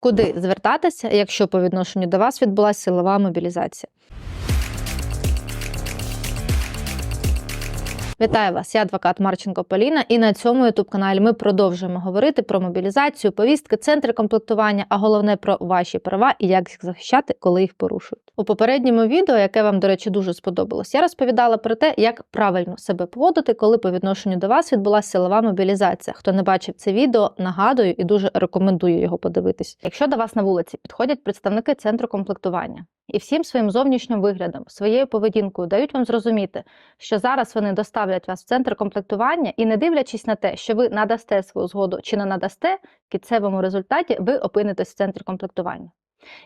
Куди звертатися, якщо по відношенню до вас відбулася силова мобілізація? Вітаю вас, я адвокат Марченко Поліна, і на цьому youtube каналі ми продовжуємо говорити про мобілізацію, повістки, центри комплектування, а головне про ваші права і як їх захищати, коли їх порушують. У попередньому відео, яке вам, до речі, дуже сподобалось, я розповідала про те, як правильно себе поводити, коли по відношенню до вас відбулася силова мобілізація. Хто не бачив це відео, нагадую і дуже рекомендую його подивитись. Якщо до вас на вулиці підходять представники центру комплектування і всім своїм зовнішнім виглядом, своєю поведінкою дають вам зрозуміти, що зараз вони доставлять вас в центр комплектування і, не дивлячись на те, що ви надасте свою згоду чи не надасте, в кінцевому результаті ви опинитесь в центрі комплектування.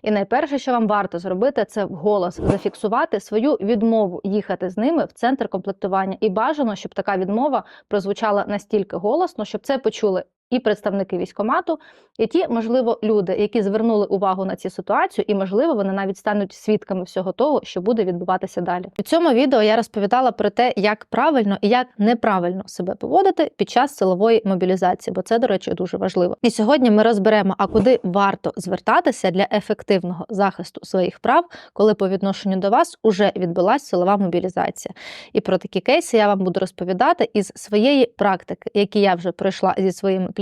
І найперше, що вам варто зробити, це вголос зафіксувати свою відмову їхати з ними в центр комплектування. І бажано, щоб така відмова прозвучала настільки голосно, щоб це почули і представники військомату, і ті, можливо, люди, які звернули увагу на цю ситуацію, і можливо, вони навіть стануть свідками всього того, що буде відбуватися далі. У цьому відео я розповідала про те, як правильно і як неправильно себе поводити під час силової мобілізації, бо це, до речі, дуже важливо. І сьогодні ми розберемо, а куди варто звертатися для ефективного захисту своїх прав, коли по відношенню до вас уже відбулася силова мобілізація. І про такі кейси я вам буду розповідати із своєї практики, які я вже пройшла зі своїми клієнтами,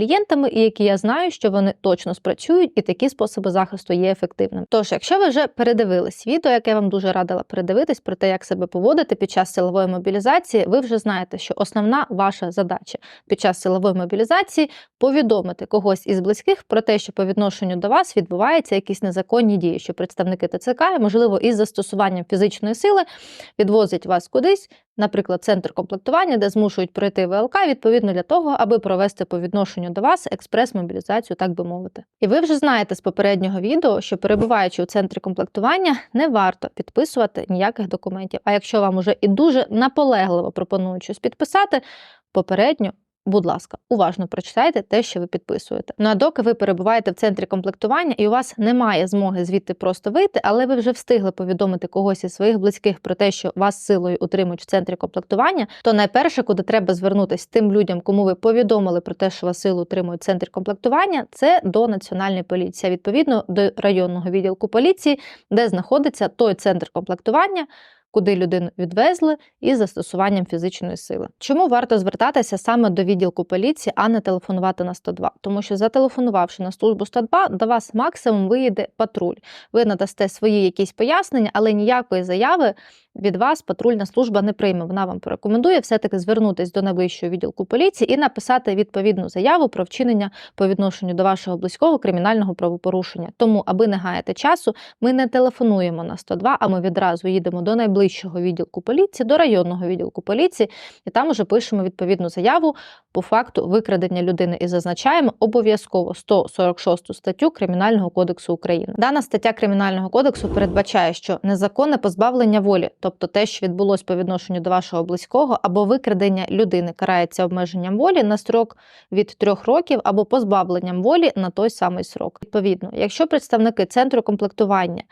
і які я знаю, що вони точно спрацюють, і такі способи захисту є ефективними. Тож, якщо ви вже передивились відео, яке я вам дуже радила передивитись про те, як себе поводити під час силової мобілізації, ви вже знаєте, що основна ваша задача під час силової мобілізації повідомити когось із близьких про те, що по відношенню до вас відбуваються якісь незаконні дії, що представники ТЦК, можливо, із застосуванням фізичної сили відвозять вас кудись, наприклад, центр комплектування, де змушують пройти ВЛК, відповідно для того, аби провести по відношенню до вас експрес-мобілізацію, так би мовити. І ви вже знаєте з попереднього відео, що перебуваючи у центрі комплектування, не варто підписувати ніяких документів. А якщо вам уже і дуже наполегливо пропонують щось підписати, попередньо. Будь ласка, уважно прочитайте те, що ви підписуєте. Ну а доки ви перебуваєте в центрі комплектування і у вас немає змоги звідти просто вийти, але ви вже встигли повідомити когось із своїх близьких про те, що вас силою утримують в центрі комплектування, то найперше, куди треба звернутися тим людям, кому ви повідомили про те, що вас силу утримують в центрі комплектування, це до національної поліції, відповідно до районного відділку поліції, де знаходиться той центр комплектування куди людину відвезли із застосуванням фізичної сили. Чому варто звертатися саме до відділку поліції, а не телефонувати на 102? Тому що зателефонувавши на службу 102, до вас максимум виїде патруль. Ви надасте свої якісь пояснення, але ніякої заяви від вас патрульна служба не прийме. Вона вам порекомендує все-таки звернутися до найближчого відділку поліції і написати відповідну заяву про вчинення по відношенню до вашого близького кримінального правопорушення. Тому, аби не гаяти часу, ми не телефонуємо на 102, а ми відразу їдемо до найближчого відділку поліції, до районного відділку поліції, і там уже пишемо відповідну заяву по факту викрадення людини і зазначаємо обов'язково 146 статтю Кримінального кодексу України. Дана стаття Кримінального кодексу передбачає, що незаконне позбавлення волі, тобто те, що відбулось по відношенню до вашого близького, або викрадення людини карається обмеженням волі на строк від трьох років або позбавленням волі на той самий срок. Відповідно, якщо представники центру комплектування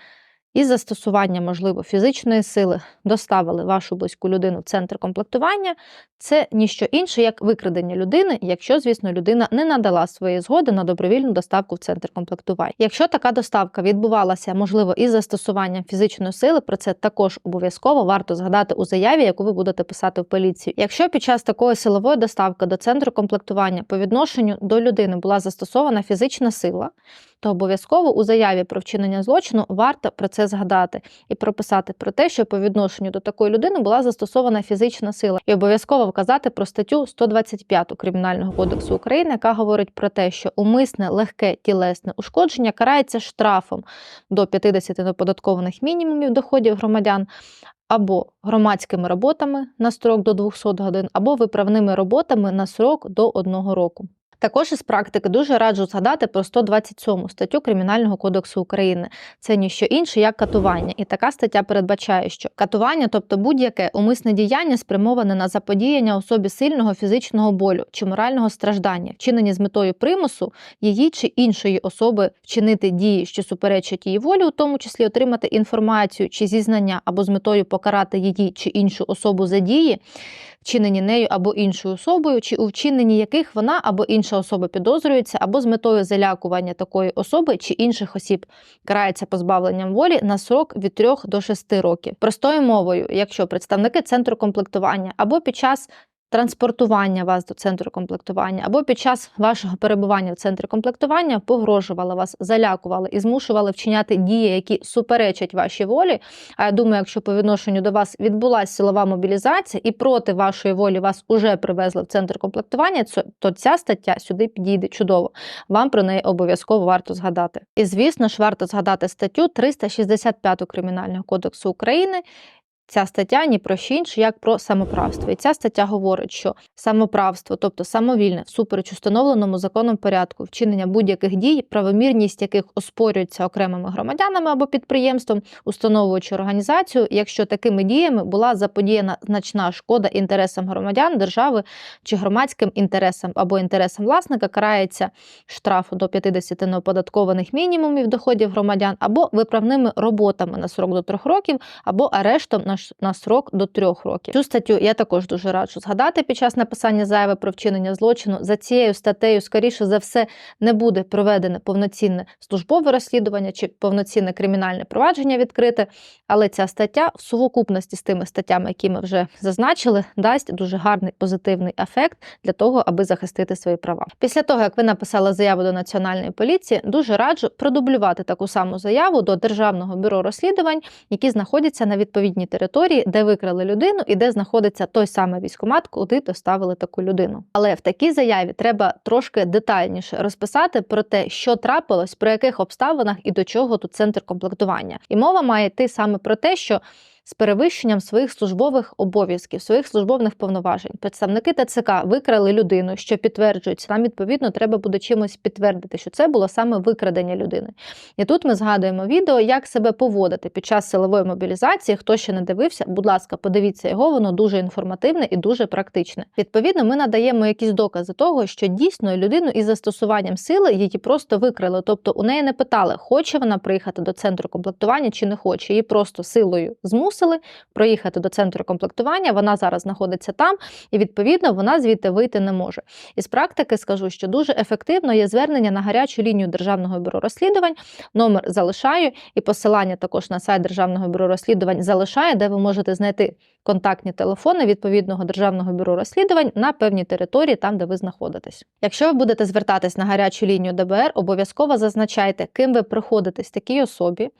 із застосуванням, можливо, фізичної сили доставили вашу близьку людину в центр комплектування, це ніщо інше, як викрадення людини, якщо, звісно, людина не надала своєї згоди на добровільну доставку в центр комплектування. Якщо така доставка відбувалася, можливо, із застосуванням фізичної сили, про це також обов'язково варто згадати у заяві, яку ви будете писати в поліцію. Якщо під час такої силової доставки до центру комплектування по відношенню до людини була застосована фізична сила, то обов'язково у заяві про вчинення злочину варто про це згадати і прописати про те, що по відношенню до такої людини була застосована фізична сила, і обов'язково вказати про статтю 125 Кримінального кодексу України, яка говорить про те, що умисне легке тілесне ушкодження карається штрафом до 50 неоподаткованих мінімумів доходів громадян. Або громадськими роботами на строк до 200 годин, або виправними роботами на срок до 1 року. Також із практики дуже раджу згадати про 127 статтю Кримінального кодексу України. Це ніщо інше, як катування. І така стаття передбачає, що катування, тобто будь-яке умисне діяння, спрямоване на заподіяння особі сильного фізичного болю чи морального страждання, вчинені з метою примусу її чи іншої особи вчинити дії, що суперечать її волі, у тому числі отримати інформацію чи зізнання або з метою покарати її чи іншу особу за дії, вчинені нею або іншою особою, чи у вчиненні яких вона або інша особа підозрюється або з метою залякування такої особи чи інших осіб карається позбавленням волі на срок від 3 до 6 років. Простою мовою, якщо представники центру комплектування або під час транспортування вас до центру комплектування, або під час вашого перебування в центрі комплектування погрожували вас, залякували і змушували вчиняти дії, які суперечать вашій волі. А я думаю, якщо по відношенню до вас відбулася силова мобілізація і проти вашої волі вас уже привезли в центр комплектування, то ця стаття сюди підійде чудово. Вам про неї обов'язково варто згадати. І звісно ж, варто згадати статтю 365 Кримінального кодексу України. Ця стаття ні про що інше, як про самоправство. І ця стаття говорить, що самоправство, тобто самовільне, всупереч установленому законом порядку, вчинення будь-яких дій, правомірність яких оспорюється окремими громадянами або підприємством, установуючи організацію, якщо такими діями була заподіяна значна шкода інтересам громадян, держави чи громадським інтересам або інтересам власника, карається штрафу до 50 неоподаткованих мінімумів доходів громадян або виправними роботами на срок до 3 років, або арештом на, на срок до 3 років. Цю статтю я також дуже раджу згадати під час написання заяви про вчинення злочину. За цією статтею, скоріше за все, не буде проведене повноцінне службове розслідування чи повноцінне кримінальне провадження відкрите. Але ця стаття в сукупності з тими статтями, які ми вже зазначили, дасть дуже гарний позитивний ефект для того, аби захистити свої права. Після того, як ви написали заяву до національної поліції, дуже раджу продублювати таку саму заяву до Державного бюро розслідувань, які знаходяться на відповідній території, де викрали людину і де знаходиться той самий військомат, куди доставили таку людину. Але в такій заяві треба трошки детальніше розписати про те, що трапилось, при яких обставинах і до чого тут центр комплектування. І мова має йти саме про те, що з перевищенням своїх службових обов'язків, своїх службовних повноважень. Представники ТЦК викрали людину, що підтверджується. Нам відповідно треба буде чимось підтвердити, що це було саме викрадення людини. І тут ми згадуємо відео, як себе поводити під час силової мобілізації. Хто ще не дивився, будь ласка, подивіться його, воно дуже інформативне і дуже практичне. Відповідно, ми надаємо якісь докази того, що дійсно людину із застосуванням сили її просто викрили. Тобто у неї не питали, хоче вона приїхати до центру комплектування чи не хоче. Її просто силою змусили проїхати до центру комплектування. Вона зараз знаходиться там, і відповідно вона звідти вийти не може. Із практики скажу, що дуже ефективно є звернення на гарячу лінію Державного бюро розслідувань. Номер залишаю, і посилання також на сайт Державного бюро розслідувань залишаю, де ви можете знайти контактні телефони відповідного Державного бюро розслідувань на певній території, там де ви знаходитесь. Якщо ви будете звертатись на гарячу лінію ДБР, обов'язково зазначайте, ким ви приходитесь такій особі,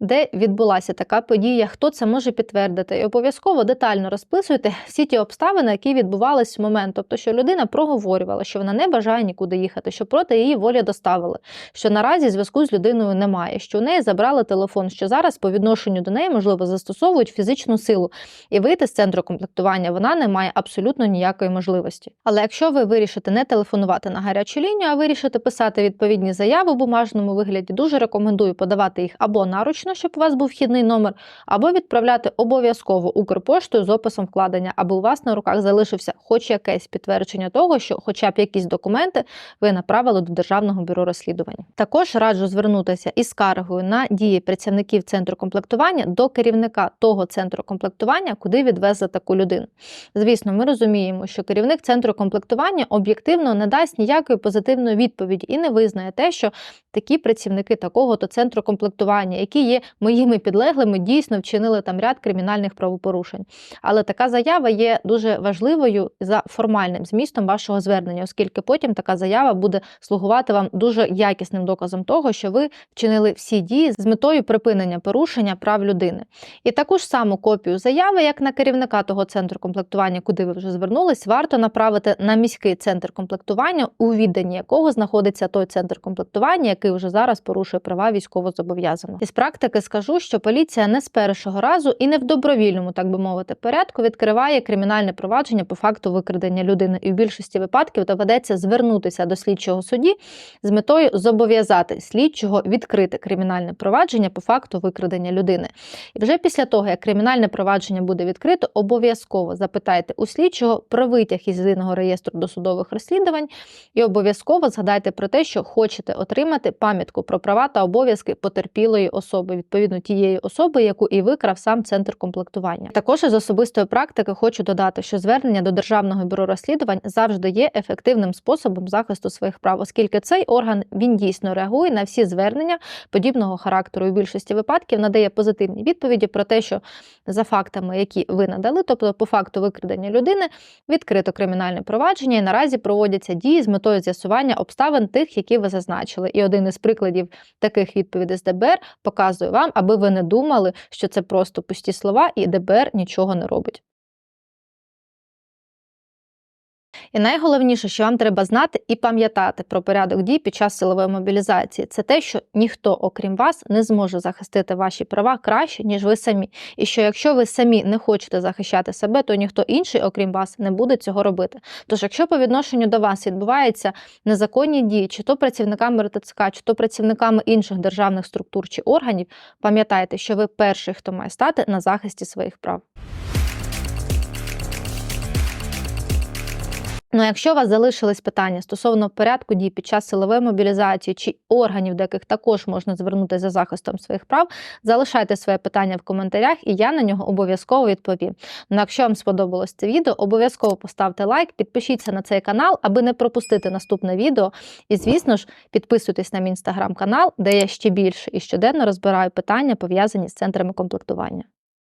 де відбулася така подія, хто це може підтвердити, і обов'язково детально розписуйте всі ті обставини, які відбувались в момент, тобто, що людина проговорювала, що вона не бажає нікуди їхати, що проти її волі доставили, що наразі зв'язку з людиною немає, що у неї забрали телефон, що зараз по відношенню до неї можливо застосовують фізичну силу, і вийти з центру комплектування вона не має абсолютно ніякої можливості. Але якщо ви вирішите не телефонувати на гарячу лінію, а вирішите писати відповідні заяви в бумажному вигляді, дуже рекомендую подавати їх або наручно, щоб у вас був вхідний номер, або відправляти обов'язково Укрпоштою з описом вкладення, аби у вас на руках залишився хоч якесь підтвердження того, що хоча б якісь документи ви направили до Державного бюро розслідувань. Також раджу звернутися із скаргою на дії працівників центру комплектування до керівника того центру комплектування, куди відвезли таку людину. Звісно, ми розуміємо, що керівник центру комплектування об'єктивно не дасть ніякої позитивної відповіді і не визнає те, що такі працівники такого то центру комплектування, які є моїми підлеглими, дійсно вчинили там ряд кримінальних правопорушень. Але така заява є дуже важливою за формальним змістом вашого звернення, оскільки потім така заява буде слугувати вам дуже якісним доказом того, що ви вчинили всі дії з метою припинення порушення прав людини. І таку ж саму копію заяви, як на керівника того центру комплектування, куди ви вже звернулись, варто направити на міський центр комплектування, у відданні якого знаходиться той центр комплектування, який вже зараз порушує права військовозобов'язаного. Із практики скажу, що поліція не з першого разу і не в добровільному, так би мовити, порядку відкриває кримінальне провадження по факту викрадення людини, і в більшості випадків доведеться звернутися до слідчого судді з метою зобов'язати слідчого відкрити кримінальне провадження по факту викрадення людини. І вже після того, як кримінальне провадження буде відкрито, обов'язково запитайте у слідчого про витяг із єдиного реєстру досудових розслідувань і обов'язково згадайте про те, що хочете отримати пам'ятку про права та обов'язки потерпілої особи, відповідно тієї особи, яку і викрав сам сам центр комплектування. Також із особистої практики хочу додати, що звернення до Державного бюро розслідувань завжди є ефективним способом захисту своїх прав, оскільки цей орган він дійсно реагує на всі звернення подібного характеру. В більшості випадків надає позитивні відповіді про те, що за фактами, які ви надали, тобто по факту викрадення людини, відкрито кримінальне провадження і наразі проводяться дії з метою з'ясування обставин тих, які ви зазначили. І один із прикладів таких відповідей з ДБР показує вам, аби ви не думали, що це просто пусті слова, і ДБР нічого не робить. І найголовніше, що вам треба знати і пам'ятати про порядок дій під час силової мобілізації, це те, що ніхто, окрім вас, не зможе захистити ваші права краще, ніж ви самі. І що якщо ви самі не хочете захищати себе, то ніхто інший, окрім вас, не буде цього робити. Тож, якщо по відношенню до вас відбуваються незаконні дії, чи то працівниками РТЦК, чи то працівниками інших державних структур чи органів, пам'ятайте, що ви перший, хто має стати на захисті своїх прав. Ну, якщо у вас залишились питання стосовно порядку дій під час силової мобілізації чи органів, до яких також можна звернутися за захистом своїх прав, залишайте своє питання в коментарях, і я на нього обов'язково відповім. Ну, якщо вам сподобалось це відео, обов'язково поставте лайк, підпишіться на цей канал, аби не пропустити наступне відео. І, звісно ж, підписуйтесь на мій інстаграм-канал, де я ще більше і щоденно розбираю питання, пов'язані з центрами комплектування.